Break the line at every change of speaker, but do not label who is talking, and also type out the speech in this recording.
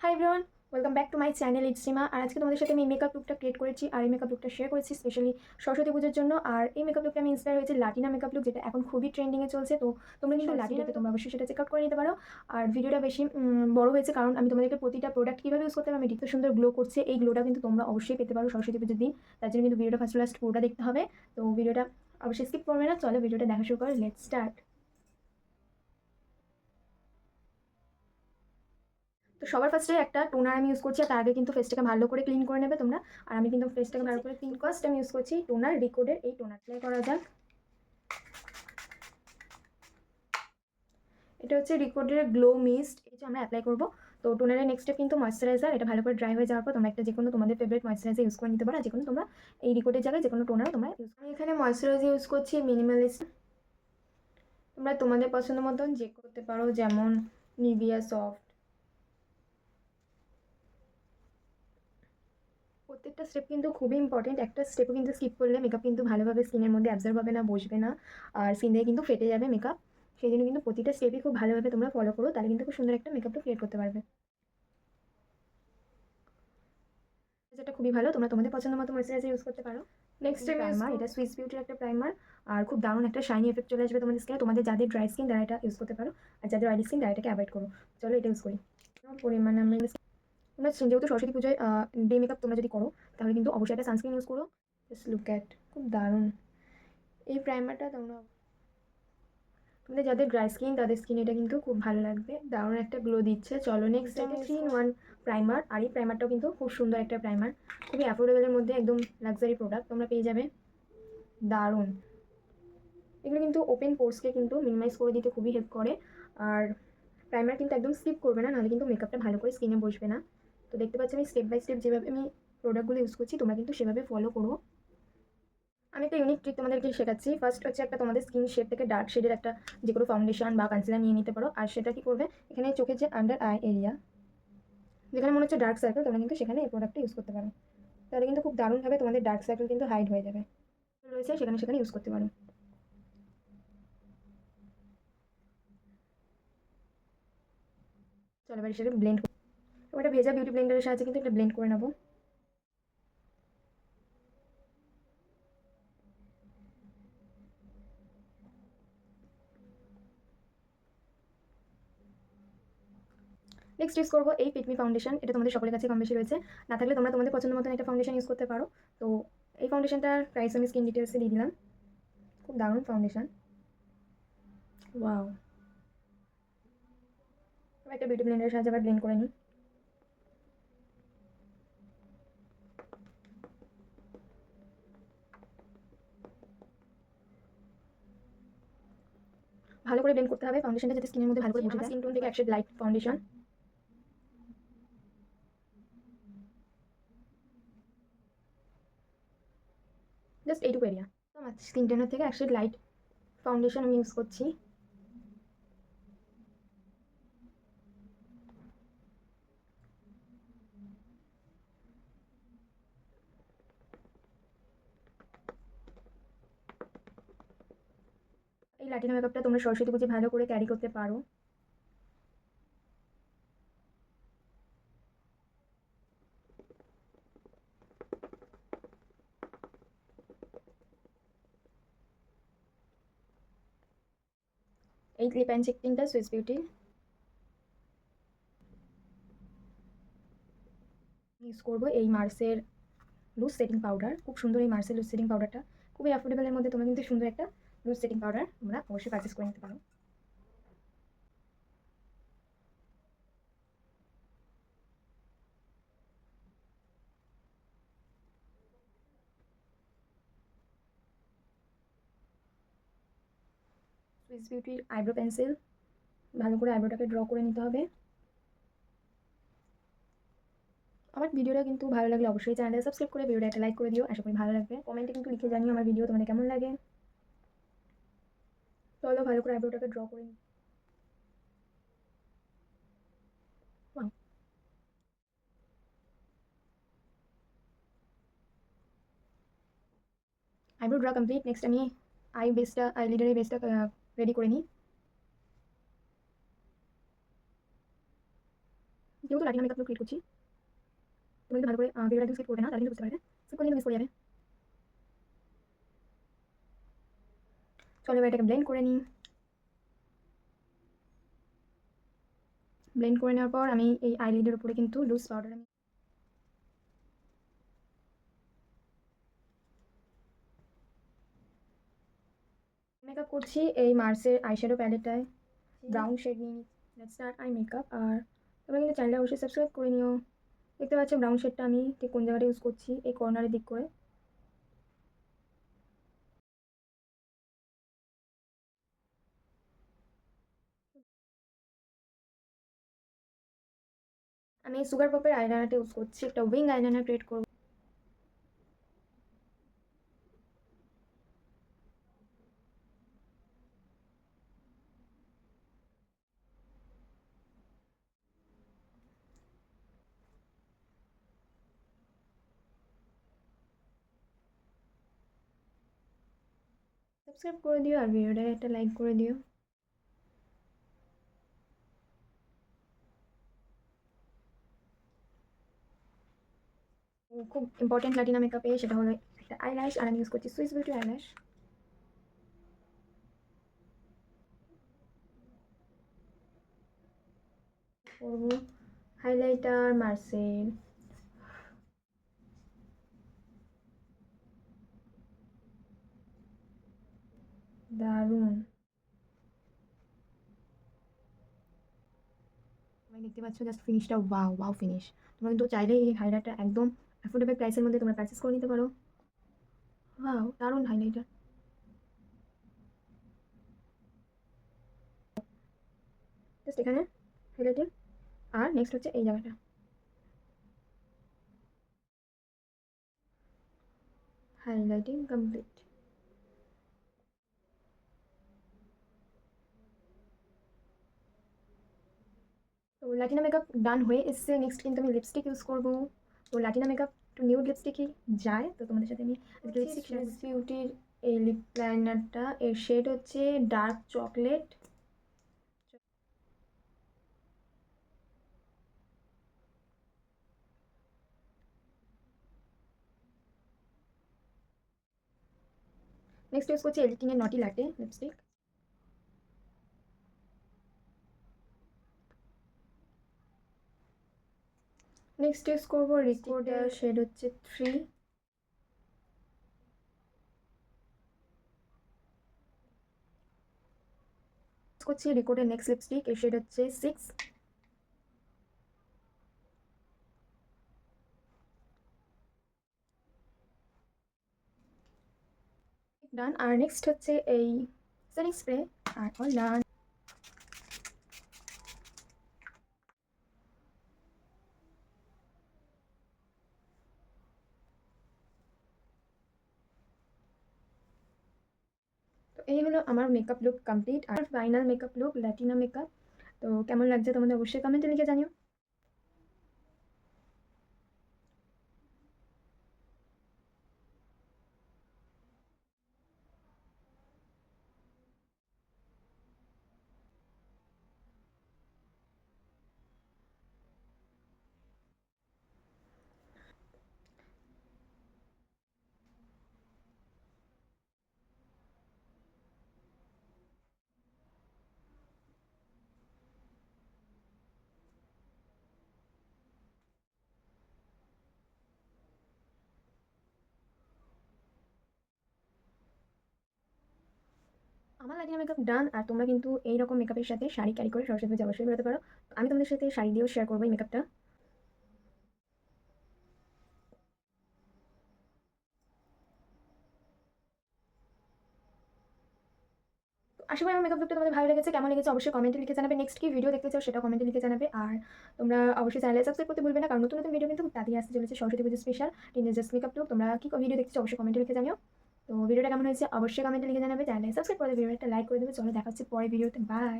Hi everyone welcome back to my channel ইটসিমা আর আজকে তোমাদের সাথে আমি এই মেকআপ লুকটা ক্রিয়েট করেছি আর এই মেকআপ লুকটা শেয়ার করেছি স্পেশালি সরস্বতী পুজোর জন্য। আর এই মেকআপ লুকটা আমি ইন্সপায়ার হয়েছে লাটিনা মেকআপ লুক যেটা এখন খুবই ট্রেন্ডিংয়ে চলছে। তো তোমরা কিন্তু লাটিনাতে তোমরা অবশ্যই সেটা চেক আউট করে নিতে পারো। আর ভিডিওটা বেশি বড় হয়েছে কারণ আমি তোমাদেরকে প্রতিটা প্রোডাক্ট কীভাবে ইউজ করতে হবে আমি ডিপে সুন্দর গ্লো করছে এই গ্লোটা কিন্তু তোমরা অবশ্যই পেতে পারো সরস্বতী পুজোর দিন। তার জন্য কিন্তু ভিডিওটা ফার্স্ট লাস্ট পুরোটা দেখতে হবে। তো ভিডিওটা অবশ্যই স্কিপ করবে না চলো ভিডিওটা দেখা শুরু করে লেট স্টার্ট তো সবার ফার্স্টে একটা টোনার আমি ইউজ করছি আর তার আগে কিন্তু ফেসটাকে ভালো করে ক্লিন করে নেবে তোমরা। আর আমি কিন্তু ফেসটাকে ভালো করে ক্লিন ফার্স্ট আমি ইউজ করছি টোনার রিকোডের এই টোনার অ্যাপ্লাই করা যাক। এটা হচ্ছে রিকোডের গ্লো মিস্ট যে আমরা অ্যাপ্লাই করব। তো টোনারের নেক্সট স্টেপ কিন্তু ময়শ্চারাইজার এটা ভালো করে ড্রাই হয়ে যাওয়ার পর তোমরা একটা যে কোনো তোমাদের ফেভারিট ময়শ্চারাইজার ইউজ করে নিতে পারো। যে কোনো তোমরা এই রিকোডের জায়গায় যে কোনো টোনার তোমরা ইউজ আমি এখানে ময়শ্চারাইজার ইউজ করছি মিনিমালিস্ট তোমরা তোমাদের পছন্দ মতন যে করতে পারো, যেমন নিভিয়া সফট প্রত্যেকটা স্টেপ কিন্তু খুবই ইম্পর্টেন্ট একটা স্টেপও কিন্তু স্কিপ করলে মেকআপ কিন্তু ভালোভাবে স্কিনের মধ্যে অ্যাবজর্ব হবে না বসবে না আর স্কিন দিয়ে কিন্তু ফেটে যাবে মেকআপ সেই জন্য কিন্তু প্রতিটা স্টেপই খুব ভালোভাবে তোমরা ফলো করো তাহলে কিন্তু খুব সুন্দর একটা মেকআপটা ক্রিয়েট করতে পারবে। যেটা খুবই ভালো তোমরা তোমাদের পছন্দ মতো ময়শ্চারাইজার ইউজ করতে পারো। নেক্সট প্রাইমার এটা সুইস বিউটির একটা প্রাইমার আর খুব দারুণ একটা শাইনি এফেক্ট চলে আসবে তোমাদের স্কিনে তোমাদের যাদের ড্রাই স্কিন তারা এটা ইউজ করতে পারো আর যাদের অয়েলি স্কিন তারা এটাকে অ্যাভয়েড করো। চলো এটা ইউজ করি। পরিমাণ আমি তোমরা যেহেতু সরস্বতী পুজোয় ডে মেকআপ তোমরা যদি করো তাহলে কিন্তু অবশ্যই একটা সানস্ক্রিন ইউজ করো। জাস্ট লুক অ্যাট খুব দারুণ। এই প্রাইমারটা তোমরা তোমাদের যাদের ড্রাই স্কিন তাদের স্কিন এটা কিন্তু খুব ভালো লাগবে। দারুণ একটা গ্লো দিচ্ছে। চলো নেক্সট এটা থ্রি ইন ওয়ান প্রাইমার আর এই প্রাইমারটাও কিন্তু খুব সুন্দর একটা প্রাইমার খুবই অ্যাফোর্ডেবলের মধ্যে একদম লাক্সারি প্রোডাক্ট তোমরা পেয়ে যাবে। দারুণ। এগুলো কিন্তু ওপেন পোর্সকে কিন্তু মিনিমাইজ করে দিতে খুবই হেল্প করে। আর প্রাইমার কিন্তু একদম স্কিপ করবে না নাহলে কিন্তু মেকআপটা ভালো করে স্কিনে বসবে না। তো দেখতে পাচ্ছি আমি স্টেপ বাই স্টেপ যেভাবে আমি প্রোডাক্টগুলো ইউজ করছি, তোমরা কিন্তু সেভাবে ফলো করো। আমি একটা ইউনিক ট্রিক তোমাদেরকে শেখাচ্ছি। ফার্স্ট হচ্ছে একটা তোমাদের স্কিন শেপ থেকে ডার্ক শেডের একটা যে কোনো ফাউন্ডেশন বা কনসিলার নিয়ে নিতে পারো। আর সেটা কি করবে? এখানে চোখের যে আন্ডার আই এরিয়া যেখানে মনে হচ্ছে ডার্ক সার্কেল তোমরা কিন্তু সেখানে এই প্রোডাক্টটা ইউজ করতে পারো। তাহলে কিন্তু খুব দারুণভাবে তোমাদের ডার্ক সার্কেল কিন্তু হাইড হয়ে যাবে। রয়েছে, সেখানে সেখানে ইউজ করতে পারো। চলো এবার সেটা ব্লেন্ড ওটা ভেজা বিউটি ব্লেন্ডারের সাহায্যে কিন্তু এটা ব্লেন্ড করে নেব। নেক্সট ইউজ করব এই পিকমি ফাউন্ডেশন এটা তোমাদের সকলের কাছে কম বেশি রয়েছে। না থাকলে তোমরা তোমাদের পছন্দ মতন একটা ফাউন্ডেশন ইউজ করতে পারো। তো এই ফাউন্ডেশনটার প্রাইস আমি স্কিন ডিটেলসে দিয়ে দিলাম। খুব দারুণ ফাউন্ডেশন ওয়াও একটা বিউটি ব্লেন্ডারের সাহায্যে আবার ব্লেন্ড করে নিই। ভালো করে ব্লেন্ড করতে হবে ফাউন্ডেশনটা যাতে স্কিনের মধ্যে ভালো করে বসে যায়। স্কিন টোন থেকে একশেড লাইট ফাউন্ডেশন জাস্ট এইটুকু এরিয়া আমার স্কিন টোনের থেকে একশেড লাইট ফাউন্ডেশন আমি ইউজ করছি। লাটিনা মেকআপটা তোমরা সরস্বতী পুজো ভালো করে ক্যারি করতে পারো। এই লিপ অ্যান্ড চেকটিংটা সুইস বিউটি ইউজ করব এই মার্সের লুজ সেটিং পাউডার খুব সুন্দর এই মার্সের লুজ সেটিং পাউডারটা খুবই অ্যাফোর্ডেবলের মধ্যে তোমরা কিন্তু সুন্দর একটা লুজ সেটিং পাউডার তোমরা অবশ্যই পারচেস করে নিতে পারো সুইস বিউটির আইব্রো পেন্সিল ভালো করে আইব্রোটাকে ড্র করে নিতে হবে। আমার ভিডিওটা কিন্তু ভালো লাগলে অবশ্যই চ্যানেলটা সাবস্ক্রাইব করে ভিডিওটা একটা লাইক করে দিও। আশা করি ভালো লাগবে। কমেন্টে কিন্তু লিখে জানিও আমার ভিডিও তোমাদের কেমন লাগে। চলো ভালো করে আইব্রোটাকে ড্র করে নিই আইব্রো ড্র কমপ্লিট নেক্সট আমি আই বেসটা আই লিডারের বেসটা রেডি করে নিই যেহেতু লাটিনা মেকআপ লুক ক্রিয়েট করছি তুমি কিন্তু ভালো করে ভিডিওটা একদম স্কিপ করবে না তাহলে কিন্তু বুঝতে পারবে স্কিপ করলে মিস করে যাবে চলো এবার এটাকে ব্লেন্ড করে নিই। ব্লেন্ড করে নেওয়ার পর আমি এই আইলিডের উপরে কিন্তু লুজ পাউডার আমি মেকআপ করছি এই মার্সের আইশ্যাডো প্যালেটটায় ব্রাউন শেড নিয়ে লেটস স্টার্ট আই মেকআপ আর তোমরা কিন্তু চ্যানেলটা অবশ্যই সাবস্ক্রাইব করে নিও। দেখতে পাচ্ছ ব্রাউন শেডটা আমি ঠিক কোন জায়গাটা ইউজ করছি? এই কর্নারের দিক করে। আমি সুগার পপের আইলাইনারটা ইউজ করছি, একটা উইং আইলাইনার ক্রিয়েট করব। সাবস্ক্রাইব করে দিও আর ভিডিওটাকে একটা লাইক করে দিও। খুব ইম্পর্টেন্ট লাটিনা মেকআপে সেটা হলো একটা আইল্যাশ আর আমি ইউজ করছি সুইস বিউটি আইল্যাশ করব হাইলাইটার মার্সেল দারুণ। দেখতে পাচ্ছ জাস্ট ফিনিশটা ওয়াও ওয়াও ফিনিশ তোমরা কিন্তু চাইলে এই হাইলাইটার একদম অ্যাফোর্ডেবল প্রাইসের মধ্যে তোমরা পারচেস করে নিতে পারো। ওয়াও দারুণ হাইলাইটার। জাস্ট এখানে হাইলাইটিং আর নেক্সট হচ্ছে এই জায়গাটা। হাইলাইটিং কমপ্লিট তো লাটিনা মেকআপ ডান হয়ে এসছে। নেক্সট কিন্তু আমি লিপস্টিক ইউজ করব। তো লাটিনা মেকআপ একটু নিউড লিপস্টিকই যায় তো তোমাদের সাথে আমি লিপস্টিক বিউটির এই লিপ লাইনারটা এর শেড হচ্ছে ডার্ক চকলেট নেক্সট ইউজ করছি এডিটিংয়ের নটি লাটে লিপস্টিক নেক্সট ইউজ করব রিকোর্ডার শেড হচ্ছে থ্রি করছি রিকোর্ডের নেক্সট লিপস্টিক এর শেড হচ্ছে সিক্স ডান আর নেক্সট হচ্ছে এই সেটিং স্প্রে আর অল ডান এই হলো আমার মেকআপ লুক কমপ্লিট আর final makeup look Latina makeup তো কেমন লাগছে তোমাদের অবশ্যই কমেন্টে লিখে জানিও। আমার লাটিনা মেকআপ ডান আর তোমরা কিন্তু এইরকম মেকআপের সাথে শাড়ি ক্যারি করে সরস্বতী পুজো অবশ্যই বেরোতে পারো। আমি তোমাদের সাথে শাড়ি দিয়েও শেয়ার করব এই মেকআপটা আশা করি আমার মেকআপ লুকটা তোমাদের ভালো লেগেছে। কেমন লেগেছে অবশ্যই কমেন্টে লিখে জানাবে। নেক্সট কি ভিডিও দেখতে চাও সেটা কমেন্টে লিখে জানাবে। আর তোমরা অবশ্যই চ্যানেলে সাবস্ক্রাইব করতে ভুলবে না, কারণ নতুন নতুন ভিডিও কিন্তু তাড়াতাড়ি আসতে চলেছে। সরস্বতী পুজো স্পেশাল টিনেজার্স মেকআপ লুক তোমরা কি ভিডিও দেখছ অবশ্যই কমেন্টে লিখে জানিও। তো ভিডিওটা কেমন হয়েছে অবশ্যই কমেন্টে লিখে জানাবে। চ্যানেলে সাবস্ক্রাইব করে একটা লাইক করে দেবে। চলো দেখা হচ্ছে পরে ভিডিওতে বাই